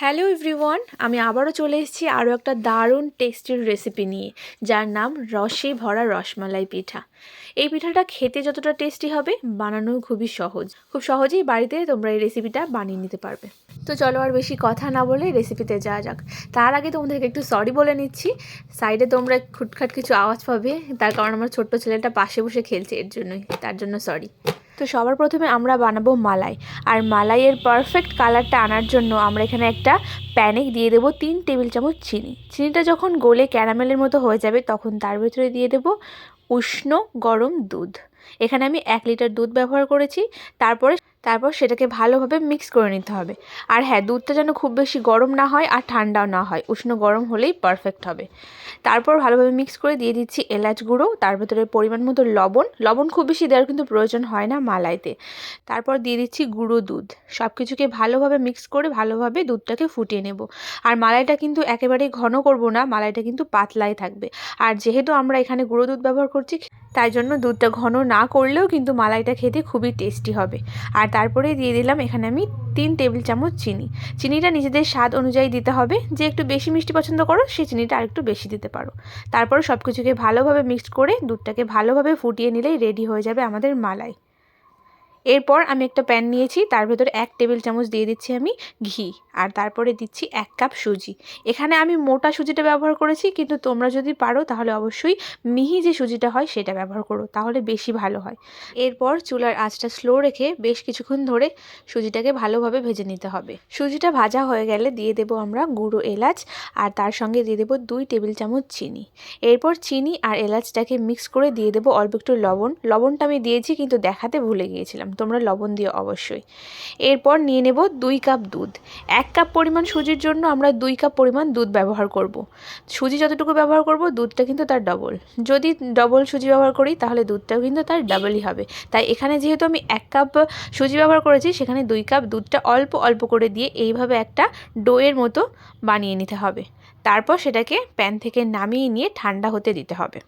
Hello everyone আমি আবারও চলে এসেছি আরও একটা দারুণ টেস্টির রেসিপি নিয়ে, যার নাম রসে ভরা রসমালাই পিঠা। এই পিঠাটা খেতে যতটা টেস্টি হবে বানানো খুবই সহজ। খুব সহজেই বাড়িতে তোমরা এই রেসিপিটা বানিয়ে নিতে পারবে। তো চলো আর বেশি কথা না বলে রেসিপিতে যাওয়া যাক। তার আগে তোমাদেরকে একটু সরি বলে নিচ্ছি। সাইডে তোমরা খুটখাট কিছু আওয়াজ পাবে, তার কারণ আমার ছোট্ট ছেলেটা পাশে বসে খেলছে, এর জন্যই, তার জন্য সরি তো সবার প্রথমে আমরা বানাবো মালাই। আর মালাইয়ের পারফেক্ট কালারটা আনার জন্য আমরা এখানে একটা প্যানে দিয়ে দেবো তিন টেবিল চামচ চিনি। চিনিটা যখন গোলে ক্যারামেলের মতো হয়ে যাবে তখন তার ভিতরে দিয়ে দেবো উষ্ণ গরম দুধ। এখানে আমি এক লিটার দুধ ব্যবহার করেছি। তারপরে তারপর সেটাকে ভালোভাবে মিক্স করে নিতে হবে। আর হ্যাঁ দুধটা যেন খুব বেশি গরম না হয় আর ঠান্ডাও না হয়, উষ্ণ গরম হলেই পারফেক্ট হবে। তারপর ভালোভাবে মিক্স করে দিয়ে দিচ্ছি এলাচ গুঁড়ো, তার ভেতরে পরিমাণ মতো লবণ। লবণ খুব বেশি দেওয়ার কিন্তু প্রয়োজন হয় না মালাইতে। তারপর দিয়ে দিচ্ছি গুঁড়ো দুধ। সব কিছুকে ভালোভাবে মিক্স করে ভালোভাবে দুধটাকে ফুটিয়ে নেব। আর মালাইটা কিন্তু একেবারেই ঘন করব না, মালাইটা কিন্তু পাতলাই থাকবে। আর যেহেতু আমরা এখানে গুঁড়ো দুধ ব্যবহার করছি তাই জন্য দুধটা ঘন না করলেও কিন্তু মালাইটা খেতে খুবই টেস্টি হবে। আর তারপরে দিয়ে দিলাম এখানে আমি তিন টেবিল চামচ চিনি। চিনিটা নিজেদের স্বাদ অনুযায়ী দিতে হবে। যে একটু বেশি মিষ্টি পছন্দ করো, সে চিনিটা আর একটু বেশি দিতে পারো। তারপর সব কিছুকে ভালোভাবে মিক্সড করে দুধটাকে ভালোভাবে ফুটিয়ে নিলেই রেডি হয়ে যাবে আমাদের মালাই। এরপর আমি একটা প্যান নিয়েছি, তার ভেতরে এক টেবিল চামচ দিয়ে দিচ্ছি আমি ঘি, আর তারপরে দিচ্ছি এক কাপ সুজি। এখানে আমি মোটা সুজিটা ব্যবহার করেছি, কিন্তু তোমরা যদি পারো তাহলে অবশ্যই মিহি যে সুজিটা হয় সেটা ব্যবহার করো, তাহলে বেশি ভালো হয়। এরপর চুলার আঁচটা স্লো রেখে বেশ কিছুক্ষণ ধরে সুজিটাকে ভালোভাবে ভেজে নিতে হবে। সুজিটা ভাজা হয়ে গেলে দিয়ে দেবো আমরা গুঁড়ো এলাচ, আর তার সঙ্গে দিয়ে দেবো দুই টেবিল চামচ চিনি। এরপর চিনি আর এলাচটাকে মিক্স করে দিয়ে দেবো অল্প একটু লবণ। লবণটা আমি দিয়েছি, কিন্তু দেখাতে ভুলে গিয়েছিলাম। তোমরা লবণ দিও অবশ্যই। এরপর নিয়ে নেব দুই কাপ দুধ। এক কাপ পরিমাণ সুজির জন্য আমরা দুই কাপ পরিমাণ দুধ ব্যবহার করব। সুজি যতটুকু ব্যবহার করব, দুধটা কিন্তু তার ডবল যদি ডবল সুজি ব্যবহার করি, তাহলে দুধটাও কিন্তু তার ডাবলই হবে। তাই এখানে যেহেতু আমি এক কাপ সুজি ব্যবহার করেছি, সেখানে দুই কাপ দুধটা অল্প অল্প করে দিয়ে এইভাবে একটা ডোয়ের মতো বানিয়ে নিতে হবে। তারপর সেটাকে প্যান থেকে নামিয়ে নিয়ে ঠান্ডা হতে দিতে হবে।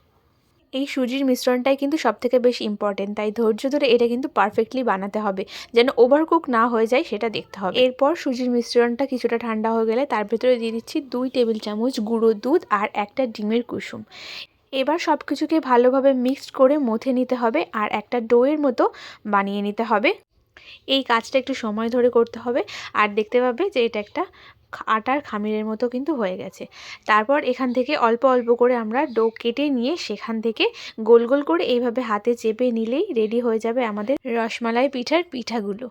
এই সুজির মিশ্রণটাই কিন্তু সবথেকে বেশ ইম্পর্টেন্ট তাই ধৈর্য ধরে এটা কিন্তু পারফেক্টলি বানাতে হবে, যেন ওভারকুক না হয়ে যায় সেটা দেখতে হবে। এরপর সুজির মিশ্রণটা কিছুটা ঠান্ডা হয়ে গেলে তার ভেতরে দিয়ে দিচ্ছি দুই টেবিল চামচ গুঁড়ো দুধ আর একটা ডিমের কুসুম। এবার সব কিছুকে ভালোভাবে মিক্সড করে মথে নিতে হবে আর একটা ডোয়ের মতো বানিয়ে নিতে হবে। এই কাজটা একটু সময় ধরে করতে হবে। আর দেখতে পাবে যে এটা একটা আটার খামিরের মতো কিন্তু হয়ে গেছে। তারপর এখান থেকে অল্প অল্প করে আমরা ডো কেটে নিয়ে সেখান থেকে গোল গোল করে এইভাবে হাতে চেপে নিলেই রেডি হয়ে যাবে আমাদের রসমালাই পিঠার পিঠাগুলো।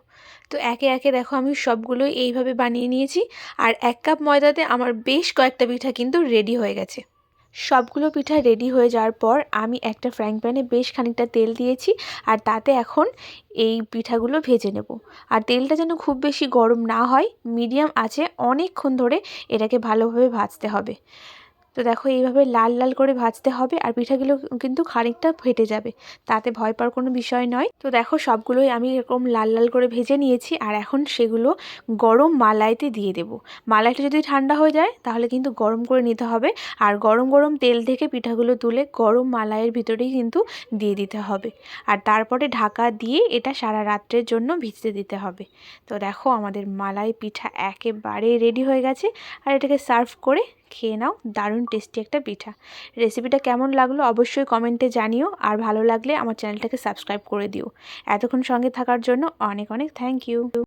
তো একে একে দেখো আমি সবগুলোই এইভাবে বানিয়ে নিয়েছি। আর এক কাপ ময়দাতে আমার বেশ কয়েকটা পিঠা কিন্তু রেডি হয়ে গেছে। সবগুলো পিঠা রেডি হয়ে যাওয়ার পর আমি একটা ফ্রাইং প্যানে বেশ খানিকটা তেল দিয়েছি আর তাতে এখন এই পিঠাগুলো ভেজে নেব। আর তেলটা যেন খুব বেশি গরম না হয় মিডিয়াম আছে, অনেকক্ষণ ধরে এটাকে ভালোভাবে ভাজতে হবে। তো দেখো এইভাবে লাল লাল করে ভাজতে হবে আর পিঠাগুলো কিন্তু খানিকটা ফেটে যাবে। তাতে ভয় পাওয়ার কোনো বিষয় নয়। তো দেখো সবগুলোই আমি এরকম লাল লাল করে ভেজে নিয়েছি আর এখন সেগুলো গরম মালাইতে দিয়ে দেব। মালাইটা যদি ঠান্ডা হয়ে যায় তাহলে কিন্তু গরম করে নিতে হবে আর গরম গরম তেল থেকে পিঠাগুলো তুলে গরম মালাইয়ের ভিতরেই কিন্তু দিয়ে দিতে হবে। আর তারপরে ঢাকা দিয়ে এটা সারা রাত্রের জন্য ভিজতে দিতে হবে। তো দেখো আমাদের মালাই পিঠা একেবারে রেডি হয়ে গেছে আর এটাকে সার্ভ করে খেয়ে নাও, দারুণ টেস্টি একটা পিঠা। রেসিপিটা কেমন লাগল অবশ্যই কমেন্টে জানিও, আর ভালো লাগলে আমার চ্যানেলটাকে সাবস্ক্রাইব করে দিও। এতক্ষণ সঙ্গে থাকার জন্য অনেক অনেক থ্যাংক ইউ